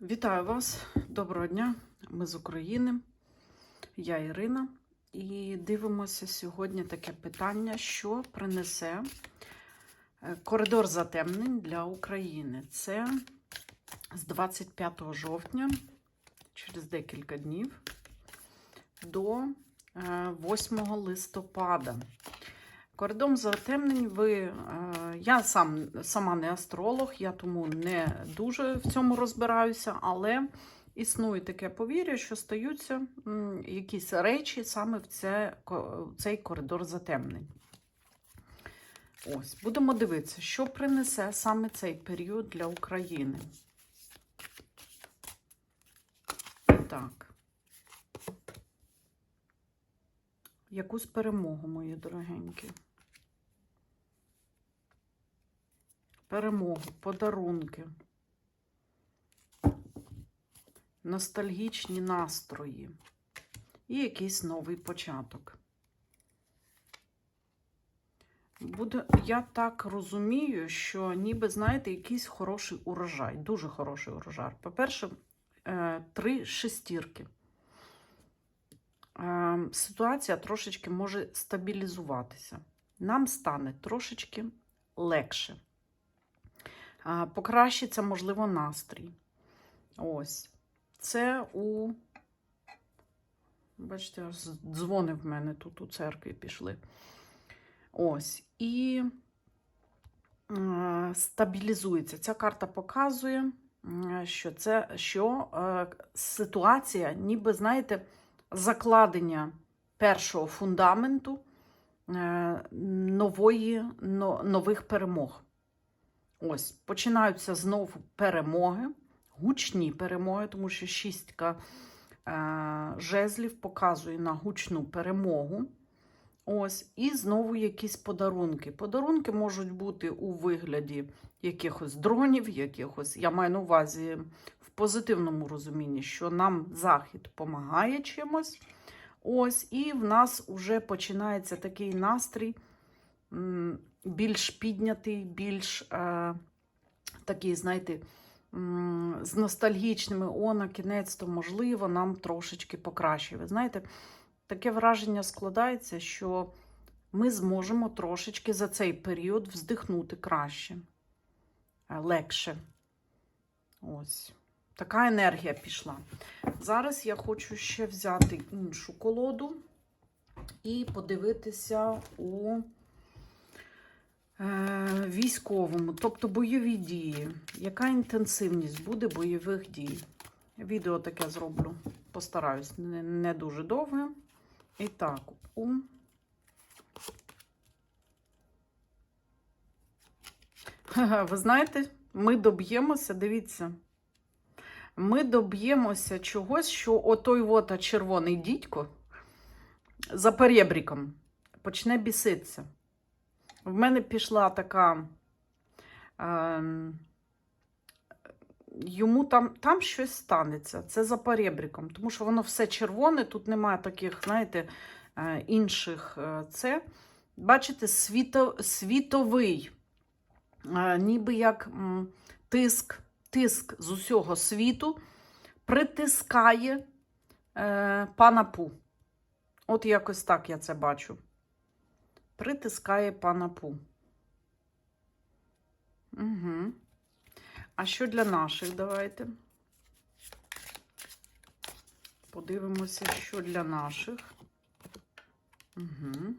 Вітаю вас, доброго дня. Ми з України. Я Ірина. І дивимося сьогодні таке питання, що принесе е, коридор затемнень для України. Це з 25 жовтня, через декілька днів, до е, 8 листопада. Коридом затемнень ви. е, Я сам, сама не астролог, я тому не дуже в цьому розбираюся, але існує таке повір'я, що стаються якісь речі саме в це, в цей коридор затемнень. Ось, будемо дивитися, що принесе саме цей період для України. Так. Якусь перемогу, мої дорогенькі. Перемогу, подарунки, ностальгічні настрої і якийсь новий початок. Буде, я так розумію, що ніби, знаєте, якийсь хороший урожай, дуже хороший урожай. По-перше, е, три шестірки. Е, Ситуація трошечки може стабілізуватися. Нам стане трошечки легше. Покращиться, можливо, настрій. Ось. Це у. Бачите, дзвони в мене тут у церкві пішли. Ось. І е, стабілізується. Ця карта показує, що це що е, ситуація, ніби, знаєте, закладення першого фундаменту е, нової, но, нових перемог. Ось, починаються знову перемоги, гучні перемоги, тому що шістка е, жезлів показує на гучну перемогу. Ось, і знову якісь подарунки. Подарунки можуть бути у вигляді якихось дронів, якихось, я маю на увазі в позитивному розумінні, що нам Захід допомагає чимось. Ось, і в нас вже починається такий настрій більш піднятий, більш е, такий, знаєте, з ностальгічними, о, на кінець, то можливо, нам трошечки покращує. Ви знаєте, таке враження складається, що ми зможемо трошечки за цей період вздихнути краще, е, легше. Ось. Така енергія пішла. Зараз я хочу ще взяти іншу колоду і подивитися у військовому, тобто бойові дії. Яка інтенсивність буде бойових дій? Відео таке зроблю. Постараюсь, не, не дуже довге. І так, у Ви знаєте, ми доб'ємося, дивіться. Ми доб'ємося чогось, що отой от червоний дідько за перебріком почне біситися. В мене пішла така. Е, йому там, там щось станеться. Це за перебріком, тому що воно все червоне, тут немає таких, знаєте, е, інших. е, Це, бачите, світо, світовий, е, ніби як тиск, тиск з усього світу притискає пана Пу. От якось так я це бачу. Притискає пана Пу. Угу. А що для наших? Давайте. Подивимося, що для наших. Угу.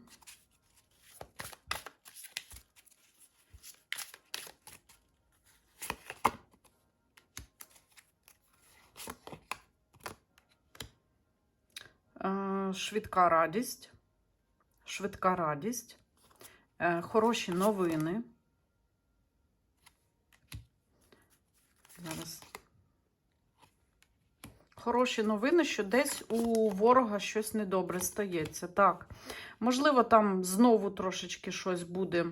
Швидка радість. Швидка радість. Е, Хороші новини. Зараз. Хороші новини, що десь у ворога щось недобре стається. Так. Можливо, там знову трошечки щось буде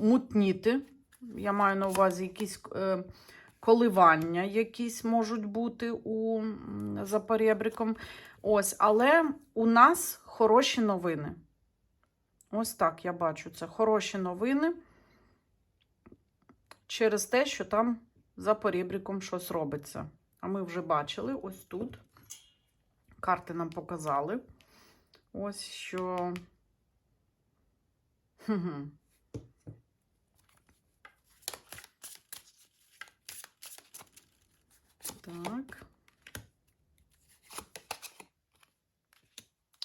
мутніти. Я маю на увазі якісь е, коливання, якісь можуть бути у, за. Ось, але у нас хороші новини. Ось так я бачу це. Хороші новини через те, що там за порібриком щось робиться. А ми вже бачили ось тут. Карти нам показали. Ось що. Так.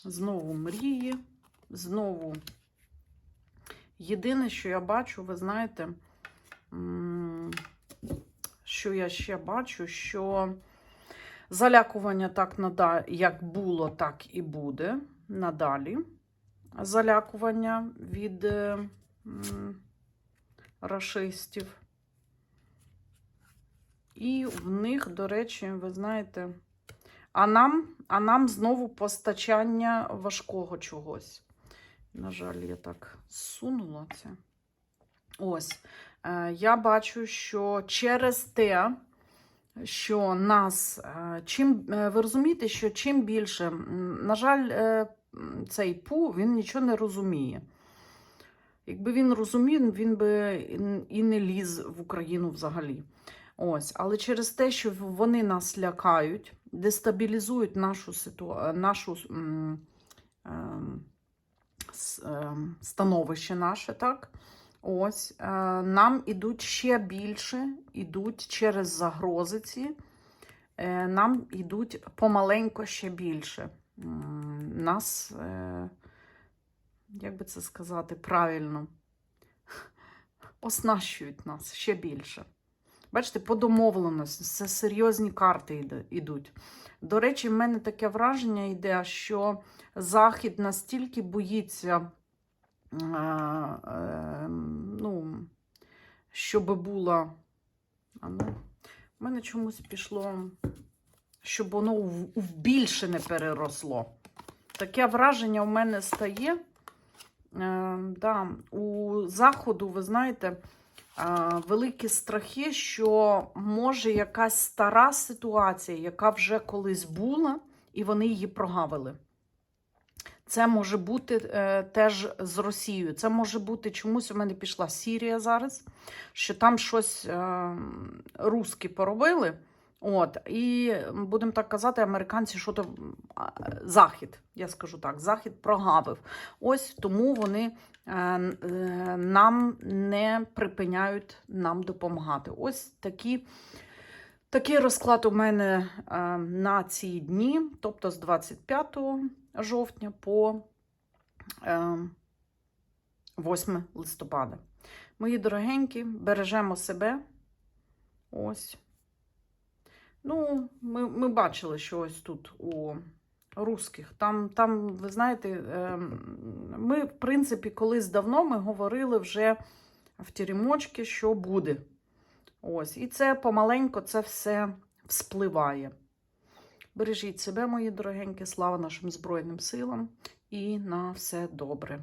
Знову мрії. Знову. Єдине, що я бачу, ви знаєте, що я ще бачу, що залякування так нада, як було, так і буде надалі. Залякування від е, рашистів. І в них, до речі, ви знаєте, а нам, а нам знову постачання важкого чогось. На жаль, я так сунула це. Ось. Е, Я бачу, що через те, що нас, е, чим, е, ви розумієте, що чим більше, на жаль, цей пу, він нічого не розуміє. Якби він розумів, він би і не ліз в Україну взагалі. Ось, але через те, що вони нас лякають, дестабілізують нашу ситуа... нашу ем, ем, становище наше, так? Ось, е, нам ідуть ще більше, ідуть через загрози ці, е, нам ідуть помаленько ще більше. Нас, е, як би це сказати правильно, оснащують нас ще більше. Бачите, по домовленості, це серйозні карти йдуть. До речі, в мене таке враження йде, що Захід настільки боїться, е, е, ну, щоб була. А ну, мене чомусь пішло, щоб воно в, більше не переросло. Таке враження в мене стає. Е, да, у Заходу, ви знаєте, великі страхи, що може якась стара ситуація, яка вже колись була, і вони її прогавили. Це може бути е, теж з Росією. Це може бути чомусь у мене пішла Сірія зараз, що там щось е, русські поробили. От, і будемо так казати, американці, що то Захід, я скажу так, Захід прогавив. Ось тому вони е, е, нам не припиняють нам допомагати. Ось такі, такий розклад у мене е, на ці дні, тобто з 25 жовтня по е, 8 листопада. Мої дорогенькі, бережемо себе. Ось. Ну, ми, ми бачили, що ось тут у русських. Там, там, ви знаєте, ем, ми, в принципі, колись давно ми говорили вже в тірімочки, що буде. Ось. І це помаленько це все вспливає. Бережіть себе, мої дорогенькі, слава нашим Збройним силам і на все добре.